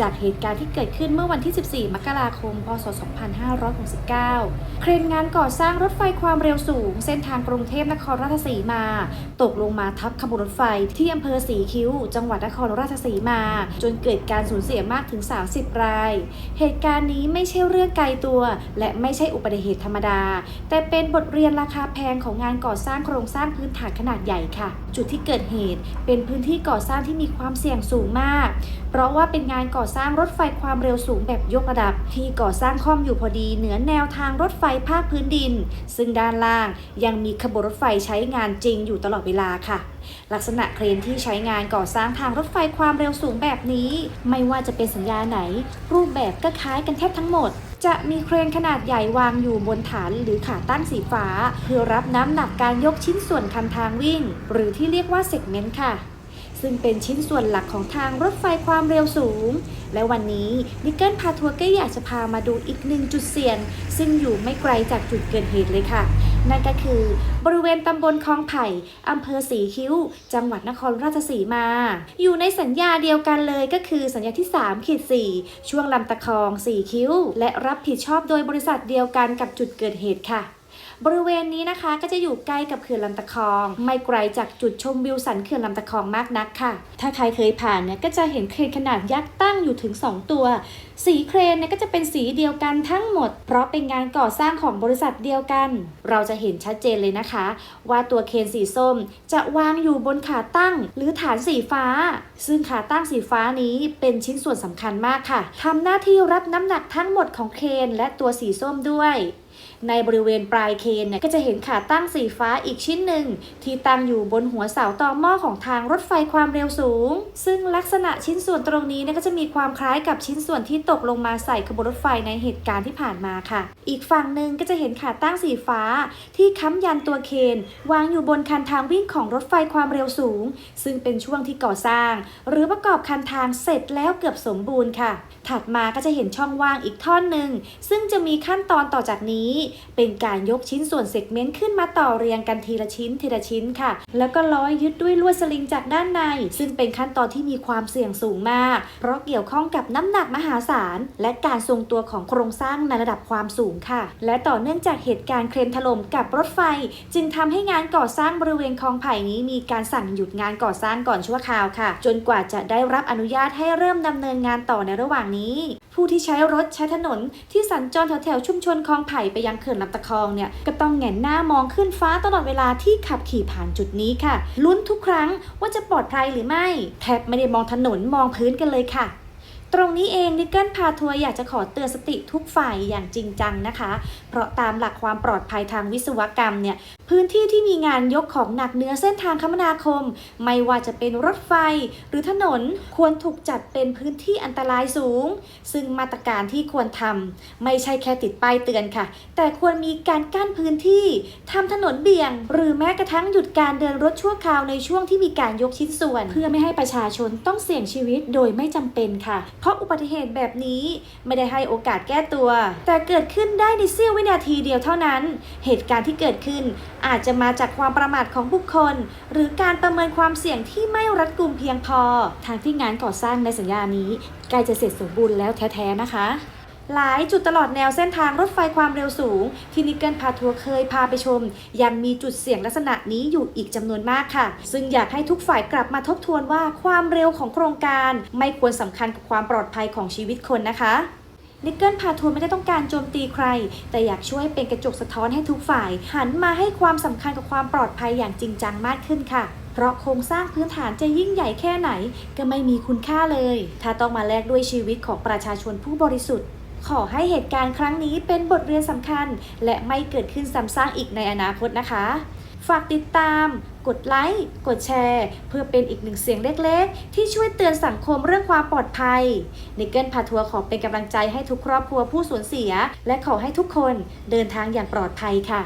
จากเหตุการณ์ที่เกิดขึ้นเมื่อวันที่ 14 มกราคม พศ 2569 เครนงานก่อสร้างรถไฟความเร็วสูง เส้นทางกรุงเทพนครราชสีมา ตกลงมาทับขบวนรถไฟที่อำเภอสีคิ้ว จังหวัดนครราชสีมา จนเกิดการสูญเสียมากถึง 30 ราย เหตุการณ์นี้ไม่ใช่เรื่องไกลตัว และไม่ใช่อุบัติเหตุธรรมดา แต่เป็นบทเรียนราคาแพงของงานก่อสร้างโครงสร้างพื้นฐานขนาดใหญ่ค่ะ จุดที่เกิดเหตุเป็นพื้นที่ก่อสร้างที่มีความเสี่ยงสูงมาก เพราะว่าเป็นงานก่อสร้างรถไฟความเร็วสูงแบบยกระดับ ที่ก่อสร้างค่อมอยู่พอดีเหนือแนวทางรถไฟภาคพื้นดิน ซึ่งด้านล่างยังมีขบวนรถไฟใช้งานจริงอยู่ตลอดเวลาค่ะ ลักษณะเครนที่ใช้งานก่อสร้างทางรถไฟความเร็วสูงแบบนี้ ไม่ว่าจะเป็นสัญญาไหน รูปแบบก็คล้ายกันแทบทั้งหมดจะมีเครนขนาดใหญ่วางอยู่บนฐานหรือขาตั้งสีฟ้า เพื่อรับน้ำหนักการยกชิ้นส่วนคันทางวิ่ง หรือที่เรียกว่าเซกเมนต์ค่ะ ซึ่งเป็นชิ้นส่วนหลักของทางรถไฟความเร็วสูง และวันนี้นิกเกิลพาทัวร์ก็อยากจะพามาดูอีกหนึ่งจุดเสี่ยง ซึ่งอยู่ไม่ไกลจากจุดเกิดเหตุเลยค่ะ นั่นก็คือบริเวณตำบลคลองไผ่อำเภอสีคิ้ว จังหวัดนครราชสีมา อยู่ในสัญญาเดียวกันเลยก็คือสัญญาที่3ขีด4ช่วงลำตะคอง4คิ้ว และรับผิดชอบโดยบริษัทเดียวกันกับจุดเกิดเหตุค่ะ บริเวณนี้นะคะก็จะอยู่ใกล้กับเขื่อนลำตะคอง ไม่ไกลจากจุดชมวิวสันเขื่อนลำตะคองมากนักค่ะ ถ้าใครเคยผ่านเนี่ยก็จะเห็นเครนขนาดยักษ์ตั้งอยู่ถึง 2 ตัว สีเครนเนี่ยก็จะเป็นสีเดียวกันทั้งหมด เพราะเป็นงานก่อสร้างของบริษัทเดียวกัน เราจะเห็นชัดเจนเลยนะคะ ว่าตัวเครนสีส้ม จะวางอยู่บนขาตั้ง หรือฐานสีฟ้า ซึ่งขาตั้งสีฟ้านี้เป็นชิ้นส่วนสำคัญมากค่ะทำหน้าที่รับน้ำหนักทั้งหมดของเครนและตัวสีส้มด้วย ในบริเวณปลายเคนเนี่ยก็จะเห็นขาตั้งสีฟ้าอีกชิ้นหนึ่ง ที่ตั้งอยู่บนหัวเสาต่อหม้อของทางรถไฟความเร็วสูง ซึ่งลักษณะชิ้นส่วนตรงนี้เนี่ยก็จะมีความคล้ายกับชิ้นส่วนที่ตกลงมาใส่ขบวนรถไฟในเหตุการณ์ที่ผ่านมาค่ะ อีกฝั่งหนึ่งก็จะเห็นขาตั้งสีฟ้า ที่ค้ำยันตัวเคนวางอยู่บนคันทางวิ่งของรถไฟความเร็วสูง ซึ่งเป็นช่วงที่ก่อสร้าง หรือประกอบคันทางเสร็จแล้วเกือบสมบูรณ์ค่ะ ถัดมาก็จะเห็นช่องว่างอีกท่อนหนึ่งซึ่งจะมีขั้นตอนต่อจากนี้เป็นการยกชิ้นส่วนเซกเมนต์ขึ้นมาต่อเรียงกันทีละชิ้นทีละชิ้นค่ะ แล้วก็ร้อยยึดด้วยลวดสลิงจากด้านใน ซึ่งเป็นขั้นตอนที่มีความเสี่ยงสูงมาก เพราะเกี่ยวข้องกับน้ำหนักมหาศาล และการทรงตัวของโครงสร้างในระดับความสูงค่ะ และต่อเนื่องจากเหตุการณ์เครนถล่มกับรถไฟ จึงทำให้งานก่อสร้างบริเวณคลองไผ่นี้มีการสั่งหยุดงานก่อสร้างก่อนชั่วคราวค่ะ จนกว่าจะได้รับอนุญาตให้เริ่มดำเนินงานต่อในระหว่างนี้ ผู้ที่ใช้รถใช้ถนนที่สัญจรแถวๆชุมชนคลองไผ่ไปยังเขื่อนลำตะคองเนี่ยก็ต้องแงนหน้ามองขึ้นฟ้าตลอดเวลาที่ขับขี่ผ่านจุดนี้ค่ะลุ้นทุกครั้งว่าจะปลอดภัยหรือไม่ แทบไม่ได้มองถนนมองพื้นกันเลยค่ะ ตรงนี้เองนิกเกิลพาทัวร์อยากจะขอเตือนสติทุกฝ่ายอย่างจริงจังนะคะ เพราะตามหลักความปลอดภัยทางวิศวกรรมเนี่ย พื้นที่ที่มีงานยกของหนักเหนื้อเส้นทางคมนาคม ไม่ว่าจะเป็นรถไฟ หรือถนนควรถูกจัดเป็นพื้นที่อันตรายสูง ซึ่งมาตรการที่ควรทำไม่ใช่แค่ติดป้ายเตือนค่ะ แต่ควรมีการกั้นพื้นที่ทำถนนเบี่ยง หรือแม้กระทั่งหยุดการเดินรถชั่วคราวในช่วงที่มีการยกชิ้นส่วน เพื่อไม่ให้ประชาชนต้องเสี่ยงชีวิตโดยไม่จำเป็นค่ะเพราะอุบัติเหตุแบบนี้ไม่ได้ให้โอกาสแก้ตัว แต่เกิดขึ้นได้ในเสี้ยววินาทีเดียวเท่านั้น เหตุการณ์ที่เกิดขึ้นอาจจะมาจากความประมาทของบุคคล หรือการประเมินความเสี่ยงที่ไม่รัดกุมเพียงพอ ทางที่งานก่อสร้างในสัญญานี้ใกล้จะเสร็จสมบูรณ์แล้วแท้ๆนะคะ หลายจุดตลอดแนวเส้นทางรถไฟความเร็วสูง ที่นิกเกิลพาทัวร์เคยพาไปชม ยังมีจุดเสี่ยงลักษณะนี้อยู่อีกจำนวนมากค่ะ ซึ่งอยากให้ทุกฝ่ายกลับมาทบทวนว่าความเร็วของโครงการ ไม่ควรสำคัญกับความปลอดภัยของชีวิตคนนะคะนิกเกิลพาทัวร์ไม่ได้ต้องการโจมตีใคร แต่อยากช่วยเป็นกระจกสะท้อนให้ทุกฝ่าย หันมาให้ความสำคัญกับความปลอดภัยอย่างจริงจังมากขึ้นค่ะ เพราะโครงสร้างพื้นฐานจะยิ่งใหญ่แค่ไหน ก็ไม่มีคุณค่าเลย ถ้าต้องมาแลกด้วยชีวิตของประชาชนผู้บริสุทธิ์ ขอให้เหตุการณ์ครั้งนี้เป็นบทเรียนสำคัญ และไม่เกิดขึ้นซ้ำซากอีกในอนาคตนะคะ ฝากติดตาม กดไลค์ กดแชร์ เพื่อเป็นอีกหนึ่งเสียงเล็กๆ ที่ช่วยเตือนสังคมเรื่องความปลอดภัยนิกเกิลพาทัวร์ขอเป็นกำลังใจให้ทุกครอบครัวผู้สูญเสีย และขอให้ทุกคนเดินทางอย่างปลอดภัยค่ะ